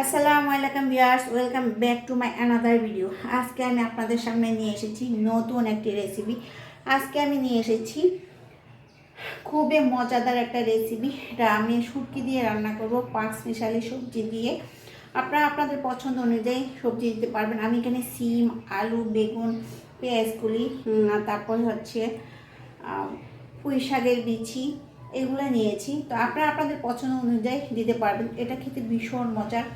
আসসালামু আলাইকুম viewers, welcome back to my another video. আজকে আমি আপনাদের সামনে নিয়ে এসেছি নতুন একটি রেসিপি আজকে আমি নিয়ে এসেছি খুবই মজাদার একটা রেসিপি এটা আমি শুটকি দিয়ে রান্না করব, পাঁচ মিশালি সবজি দিয়ে। আপনারা আপনাদের পছন্দ অনুযায়ী সবজি দিতে পারবেন। আমি এখানে সিম, আলু, বেগুন, পেঁয়াজগুলি তারপর হচ্ছে পুঁই শাকের বিচি, এগুলো নিয়েছি। তো আপনারা আপনাদের পছন্দ অনুযায়ী দিতে পারবেন। এটা খেতে ভীষণ মজার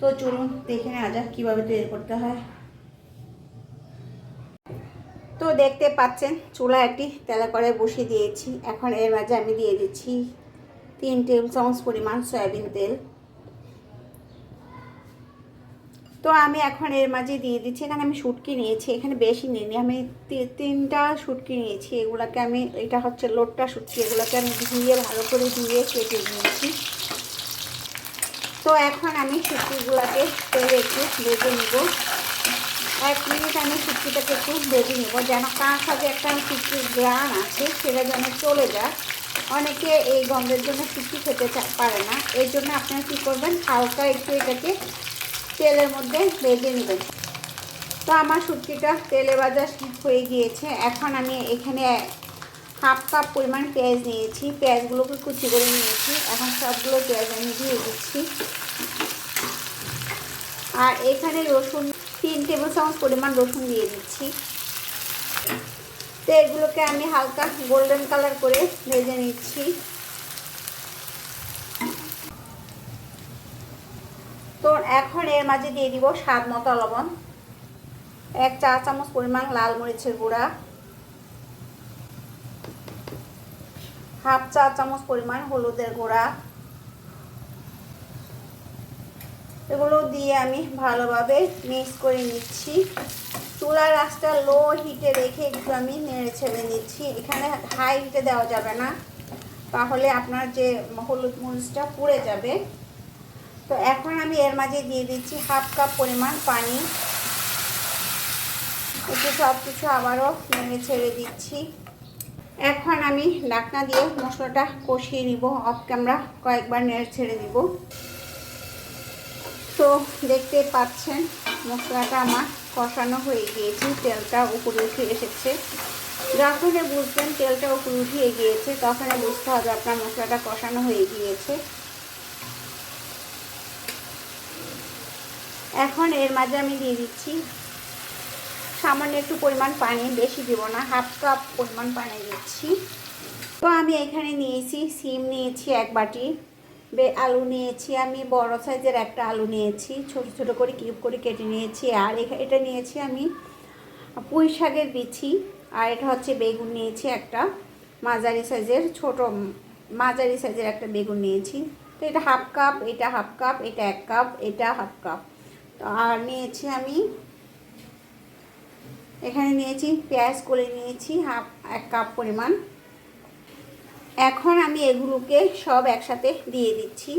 তো চলুন দেখে নেওয়া যাক কীভাবে তৈরি করতে হয়। তো দেখতে পাচ্ছেন চুলা একটি তেলা করে বসিয়ে দিয়েছি। এখন এর মাঝে আমি দিয়ে দিচ্ছি তিন টেবিল চামচ পরিমাণ সয়াবিন তেল। তো আমি এখন এর মাঝে দিয়ে দিচ্ছি, এখানে আমি শুটকি নিয়েছি, এখানে বেশি নিইনি। আমি তিনটা শুটকি নিয়েছি, এগুলাকে আমি, এটা হচ্ছে লোটটা শুটকি, এগুলোকে আমি ধুয়ে ভালো করে ধুয়ে কেটে নিয়েছি। তো এখন আমি শুটকিগুলোকে তেলে একটু ভেজে নিব। এক মিনিট আমি শুটকিটাকে একটু ভেজে নেব যেন কার সাথে একটা শুটকির গ্রান আছে সেটা যেন চলে যায়। অনেকে এই গন্ধের জন্য শুটকি খেতে পারে না। এই জন্য আপনারা কী করবেন, হালকা একটু এটাকে তেলের মধ্যে ভেজে নেবেন। তো আমার শুটকিটা তেলে ভাজা হয়ে গিয়েছে। এখন আমি এখানে হাফ কাপ পরিমাণ পেঁয়াজ নিয়েছি। পেঁয়াজগুলোকে কুচি করে নিয়েছি। এখন সবগুলো পেঁয়াজ আমি দিয়ে দিচ্ছি। আর এখানে রসুন, তিন টেবিল চামচ পরিমাণ রসুন দিয়ে দিচ্ছি। তো এগুলোকে আমি হালকা গোল্ডেন কালার করে ভেজে নিচ্ছি। তো এখন এর মাঝে দিয়ে দিব স্বাদ মতো লবণ। এক চা চামচ পরিমাণ লাল মরিচের গুঁড়া। হাফ চা চামচ পরিমাণ হলুদের গুঁড়া। এগুলো দিয়ে আমি ভালোভাবে মিক্স করে নিচ্ছি। চুলার আঁচটা লো হিটে রেখে একটু আমি নেড়ে ছেড়ে নিচ্ছি। এখানে হাই হিটে দেওয়া যাবে না। তাহলে আপনার যে হলুদ মরিচটা পুড়ে যাবে। তো এখন আমি এর মাঝে দিয়ে দিচ্ছি হাফ কাপ পরিমাণ পানি। একটু সব কিছু আবারও নেড়ে ছেড়ে দিচ্ছি। এখন আমি ঢাকনা দিয়ে মশলাটা কষিয়ে নিব অফ ক্যামেরা কয়েকবার নেড়ে ছেড়ে দিব। তো দেখতে পাচ্ছেন, মশলাটা আমার কষানো হয়ে গিয়েছে, তেলটা উপরে উঠে এসেছে। যখনই বুঝবেন তেলটা উপরে উঠিয়ে গিয়েছে, তখনই বুঝতে হবে আপনার মশলাটা কষানো হয়ে গিয়েছে। এখন এর মাঝে আমি দিয়ে দিচ্ছি সামান্য একটু পরিমাণ পানি, বেশি দিব না, হাফ কাপ পরিমাণ পানি দিচ্ছি। তো আমি এখানে নিয়েছি সিম, নিয়েছি এক বাটি বে, আলু নিয়েছি, আমি বড় সাইজের একটা আলু নিয়েছি, ছোট ছোট করে কিউব করে কেটে নিয়েছি, আর এটা নিয়েছি আমি পুঁই শাকের বিছি আর এটা হচ্ছে বেগুন নিয়েছি একটা, মাঝারি সাইজের ছোট মাঝারি সাইজের একটা বেগুন নিয়েছি। তো এটা হাফ কাপ, এটা হাফ কাপ, এটা এক কাপ, এটা হাফ কাপ। তো আর নিয়েছি আমি এখানে নিয়েছি পেঁয়াজ করে নিয়েছি হাফ, এক কাপ পরিমাণ। এখন আমি এগুলোকে সব একসাথে দিয়ে দিচ্ছি।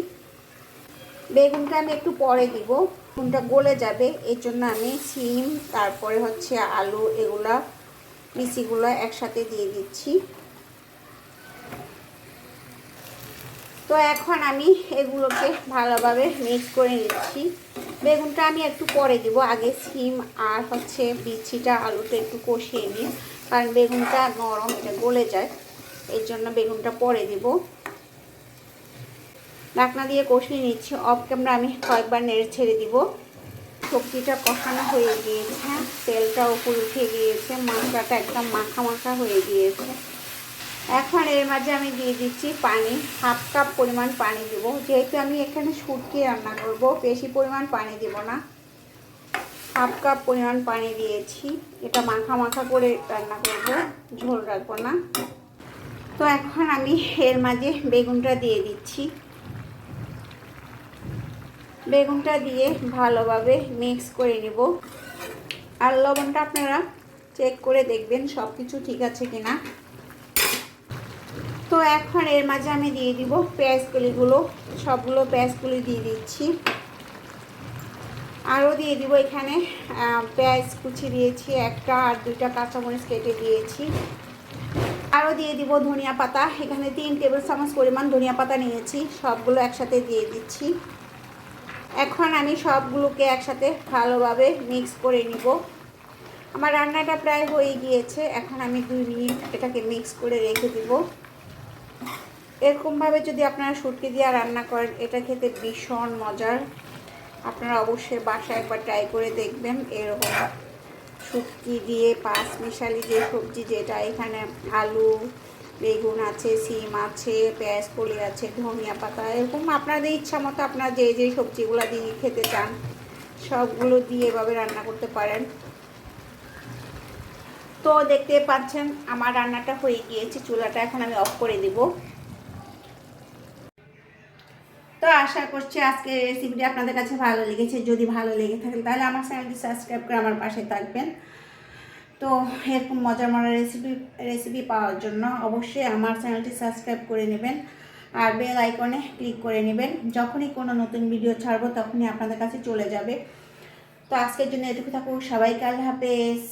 বেগুনটা আমি একটু পরে দিব, বেগুনটা গলে যাবে এর জন্য আমি সিম, তারপরে হচ্ছে আলু, এগুলা মিশিগুলো একসাথে দিয়ে দিচ্ছি। তো এখন আমি এগুলোকে ভালোভাবে মিক্স করে নিচ্ছি। বেগুনটা আমি একটু পরে দিব। আগে সিম আর হচ্ছে বিচিটা, আলুটা একটু কষিয়ে নিই কারণ বেগুনটা নরম, এটা গলে যায়। এর জন্য বেগুনটা পরে দিব। ঢাকনা দিয়ে কষিয়ে নিচ্ছি। অফ ক্যামেরা আমি কয়েকবার নেড়ে ছেড়ে দিব। সবজিটা কষানো হয়ে গিয়েছে, তেলটা উপর উঠে গিয়েছে মশলাটা একদম মাখা মাখা হয়ে গিয়েছে। এখন এর মাঝে আমি দিয়ে দিচ্ছি পানি, হাফ কাপ পরিমাণ পানি দেব। যেহেতু আমি এখানে শুটকি রান্না করব, বেশি পরিমাণ পানি দেব না। হাফ কাপ পরিমাণ পানি দিয়েছি। এটা মাখা মাখা করে রান্না করব, ঝোল রাখব না। তো এখন আমি এর মাঝে বেগুনটা দিয়ে দিচ্ছি। বেগুনটা দিয়ে ভালোভাবে মিক্স করে নিব। আর লবণটা আপনারা চেক করে দেখবেন সব কিছু ঠিক আছে কিনা। তো এখন এর মাঝে আমি দিয়ে দিব পেঁয়াজগুলিগুলো। সবগুলো পেঁয়াজগুলি দিয়ে দিচ্ছি। আরও দিয়ে দিব এখানে পেঁয়াজ কুচি দিয়েছি, একটা আর দুইটা কাঁচামরিচ কেটে দিয়েছি। আরও দিয়ে দিব ধনিয়া পাতা। এখানে তিন টেবিল চামচ পরিমাণ ধনিয়া পাতা নিয়েছি, সবগুলো একসাথে দিয়ে দিচ্ছি। এখন আমি সবগুলোকে একসাথে ভালোভাবে মিক্স করে নিব। আমার রান্নাটা প্রায় হয়ে গিয়েছে, এখন আমি দুই মিনিট এটাকে মিক্স করে রেখে দিব। এরকমভাবে যদি আপনারা শুটকি দিয়ে রান্না করেন, এটা খেতে ভীষণ মজার। আপনারা অবশ্যই বাসায় একবার ট্রাই করে দেখবেন এরকম শুটকি দিয়ে, পাঁচ মিশালি যে সবজি যেটা, এখানে আলু, বেগুন আছে, সিম আছে, পেঁয়াজ কলি আছে, ধনিয়া পাতা, এরকম আপনাদের ইচ্ছা মতো আপনারা যে যে সবজিগুলো দিয়ে খেতে চান, সবগুলো দিয়ে এভাবে রান্না করতে পারেন। তো দেখতে পাচ্ছেন, আমার রান্নাটা হয়ে গিয়েছে, চুলাটা এখন আমি অফ করে দিব। তো আশা করছি আজকে রেসিপিটি আপনাদের কাছে ভালো লেগেছে। যদি ভালো লেগে থাকে, তাহলে আমার চ্যানেলটি সাবস্ক্রাইব করে আমার পাশে থাকবেন। তো এরকম মজার মজার রেসিপি রেসিপি পাওয়ার জন্য অবশ্যই আমার চ্যানেলটি সাবস্ক্রাইব করে নেবেন আর বেল আইকনে ক্লিক করে নেবেন। যখনই কোনো নতুন ভিডিও ছাড়বো, তখনই আপনাদের কাছে চলে যাবে। তো আজকের জন্য এটুকু থাকুক। সবাইকে আল্লাহ হাফেজ।